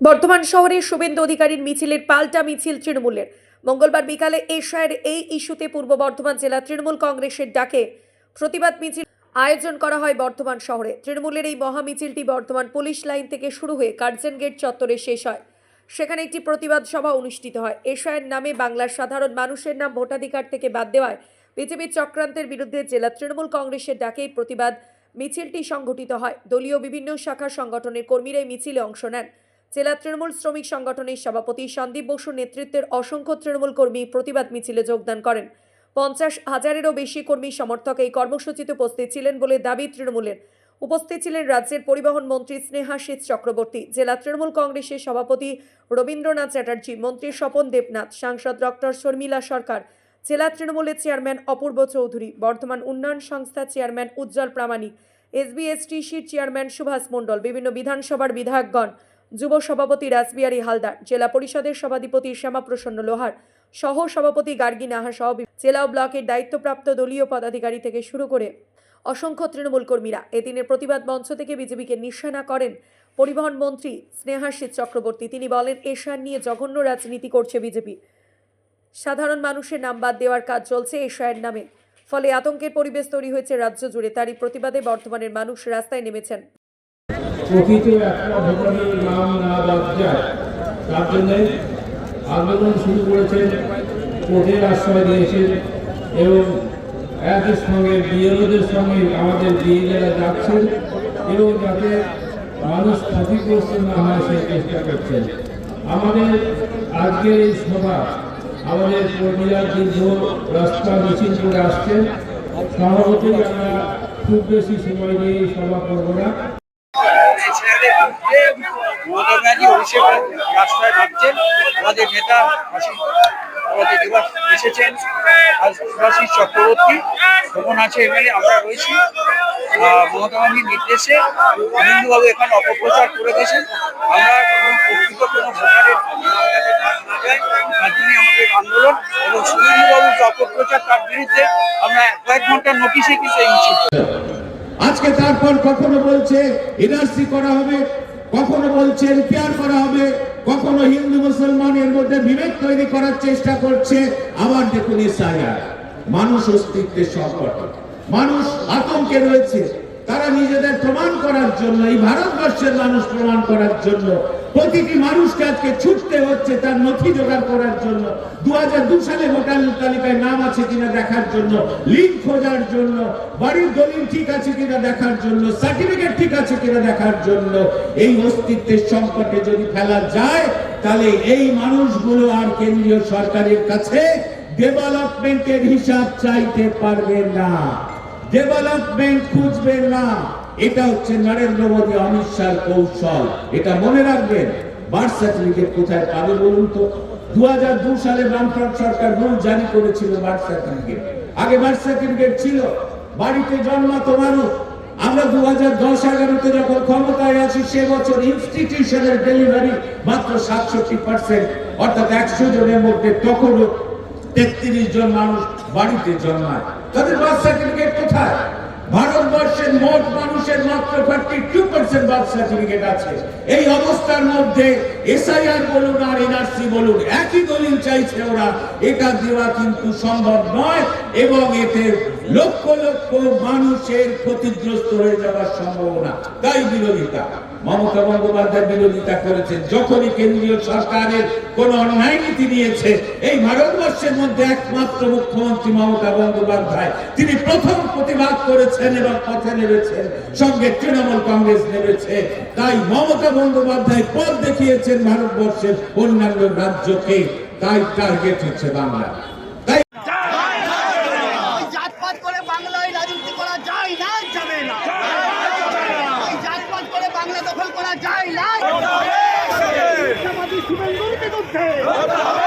বর্ধমান শহরে শুভেন্দু অধিকারীর মিছিলের পাল্টা মিছিল তৃণমূলের। মঙ্গলবার বিকালে এশায়ের এই ইস্যুতে পূর্ব বর্ধমান জেলা তৃণমূল কংগ্রেসের ডাকে প্রতিবাদ মিছিল আয়োজন করা হয় বর্ধমান শহরে। তৃণমূলের এই মহা মিছিলটি বর্ধমান পুলিশ লাইন থেকে শুরু হয়ে কার্জন গেট চত্বরে শেষ হয়। সেখানে একটি প্রতিবাদ সভা অনুষ্ঠিত হয়। এশায়ের নামে বাংলার সাধারণ মানুষের নাম ভোটাধিকার থেকে বাদ দেওয়ায় বিজেপির চক্রান্তের বিরুদ্ধে জেলা তৃণমূল কংগ্রেসের ডাকে প্রতিবাদ মিছিলটি সংগঠিত হয়। দলীয় বিভিন্ন শাখা সংগঠনের কর্মীরা মিছিলে অংশ নেন। জেলা তৃণমূল শ্রমিক সংগঠনের সভাপতি সন্দীপ বসুর নেতৃত্বের অসংখ্য তৃণমূল কর্মী প্রতিবাদ মিছিলে যোগদান করেন। পঞ্চাশ হাজারেরও বেশি কর্মী সমর্থক এই কর্মসূচিতে উপস্থিত ছিলেন বলে দাবি তৃণমূলের। উপস্থিত ছিলেন রাজ্যের পরিবহন মন্ত্রী স্নেহাশিস চক্রবর্তী, জেলা তৃণমূল কংগ্রেসের সভাপতি রবীন্দ্রনাথ চ্যাটার্জি, মন্ত্রী স্বপন দেবনাথ, সাংসদ ডক্টর শর্মিলা সরকার, জেলা তৃণমূলের চেয়ারম্যান অপূর্ব চৌধুরী, বর্ধমান উন্নয়ন সংস্থা চেয়ারম্যান উজ্জ্বল প্রামাণিক, এসবিএসটিসির চেয়ারম্যান সুভাষ মণ্ডল, বিভিন্ন বিধানসভার বিধায়কগণ যুব সভাপতি রাসবিহারী হালদার, জেলা পরিষদের সভাধিপতি শ্যামাপ্রসন্ন লোহার, সহ সভাপতি গার্গী নাহা সহ জেলা ও ব্লকের দায়িত্বপ্রাপ্ত দলীয় পদাধিকারী থেকে শুরু করে অসংখ্য তৃণমূল কর্মীরা এদিনের প্রতিবাদ মঞ্চ থেকে বিজেপিকে নিশানা করেন পরিবহন মন্ত্রী স্নেহাশিস চক্রবর্তী। তিনি বলেন, এশার নিয়ে জঘন্য রাজনীতি করছে বিজেপি। সাধারণ মানুষের নাম বাদ দেওয়ার কাজ চলছে এশায়ের নামে। ফলে আতঙ্কের পরিবেশ তৈরি হয়েছে রাজ্য জুড়ে। তারই প্রতিবাদে বর্তমানের মানুষ রাস্তায় নেমেছেন। প্রকৃত একটা ভোটারের নাম না বাদ যায় তার জন্য আন্দোলন শুরু করেছেন, কোর্টের আশ্রয় দিয়েছেন এবং একই সঙ্গে বিএলওদের সঙ্গে আমাদের বিএলএরা যাচ্ছেন এবং যাতে মানুষ ক্ষতিগ্রস্ত না হয় সেই চেষ্টা করছেন। আমাদের আজকের এই সভা আমাদের কর্মীরা দীর্ঘ রাস্তা মিছিল করে আসছেন। স্বভাবতই আমরা খুব বেশি সময় নিয়ে সভা করব না মমতা অভিষেক রাস্তায় আমাদের নেতা আমাদের দিবস এসেছেন। সুভাষিস চক্রবর্তী তখন আছে এমএলএ আমরা রয়েছি। মমতা ব্যানার্জির নির্দেশে বিভিন্নভাবে এখানে অপপ্রচার করে গেছেন আমরা কোনো প্রকৃত কোনো ভোটারের আন্দোলন এবং তার আমরা নোটিশে আজকে তারপর কখনো বলছে, এনআরসি করা হবে কখনো বলছেন পেয়ার করা হবে, কখনো হিন্দু মুসলমানের মধ্যে বিভেদ তৈরি করার চেষ্টা করছে। আবার দেখুন মানুষ অস্তিত্বের সংকট মানুষ আতঙ্কে রয়েছে। তারা নিজেদের প্রমাণ করার জন্য, এই ভারতবর্ষের মানুষ প্রমাণ করার জন্য প্রতিটি মানুষকে আজকে ছুটতে হচ্ছে তার নথি জোগাড় করার জন্য। দু সালে ভোটার তালিকায় নাম আছে কিনা দেখার জন্য, লিঙ্ক খোঁজার জন্য, বাড়ির দলিল ঠিক আছে কিনা দেখার জন্য, সার্টিফিকেট ঠিক আছে কিনা দেখার জন্য। এই অস্তিত্বের সংকটে যদি ফেলা যায়, তাহলে এই মানুষগুলো আর কেন্দ্রীয় সরকারের কাছে ডেভেলপমেন্টের হিসাব চাইতে পারবে না। ডেভেলপমেন্ট খুঁজবে না। এটা হচ্ছে নরেন্দ্র মোদী অমিত শাহ কৌশল। এটা মনে রাখবেন বার্থ সার্টিফিকেট কোথায় পাবে বলুন তো? দু সালে বামফ্রন্ট সরকার রুল জারি করেছিল বার্থ সার্টিফিকেট আগে বার্থ সার্টিফিকেট ছিল, বাড়িতে জন্মাতো মানুষ। আমরা দু হাজার দশ এগারোতে যখন ক্ষমতায় আছি, সে বছর ইনস্টিটিউশনের ডেলিভারি মাত্র সাতষট্টি পার্সেন্ট অর্থাৎ একশো জনের মধ্যে তখনও তেত্রিশ জন মানুষ বাড়িতে জন্মায়। তাদের বার্থ সার্টিফিকেট কোথায়? ভারতবর্ষের মোট মানুষের মাত্র thirty two percent birth certificate আছে। এই অবস্থার মধ্যে এসআইআর বলুন আর এনআরসি বলুন, একই দলিল চাইছে ওরা। এটা দেওয়া কিন্তু সম্ভব নয় এবং এতে লক্ষ লক্ষ মানুষের ক্ষতিগ্রস্ত হয়ে যাওয়ার সম্ভাবনা। তাই বিরোধিতা। মমতা বন্দ্যোপাধ্যায় বিরোধিতা করেছেন যখনই কেন্দ্রীয় সরকারের কোন অন্যায় নীতি নিয়েছে, এই ভারতবর্ষের মধ্যে একমাত্র মুখ্যমন্ত্রী মমতা বন্দ্যোপাধ্যায়, তিনি প্রথম প্রতিবাদ করেছেন এবং পথে নেমেছেন, সঙ্গে তৃণমূল কংগ্রেস নেমেছে। তাই মমতা বন্দ্যোপাধ্যায় পথ দেখিয়েছেন ভারতবর্ষের অন্যান্য রাজ্যকে। তাই টার্গেট হচ্ছে বাংলা তাই ওই জাতপাত করে বাংলায় রাজনীতি করা যায় না যাবে না ওই জাতপাত করে বাংলা দখল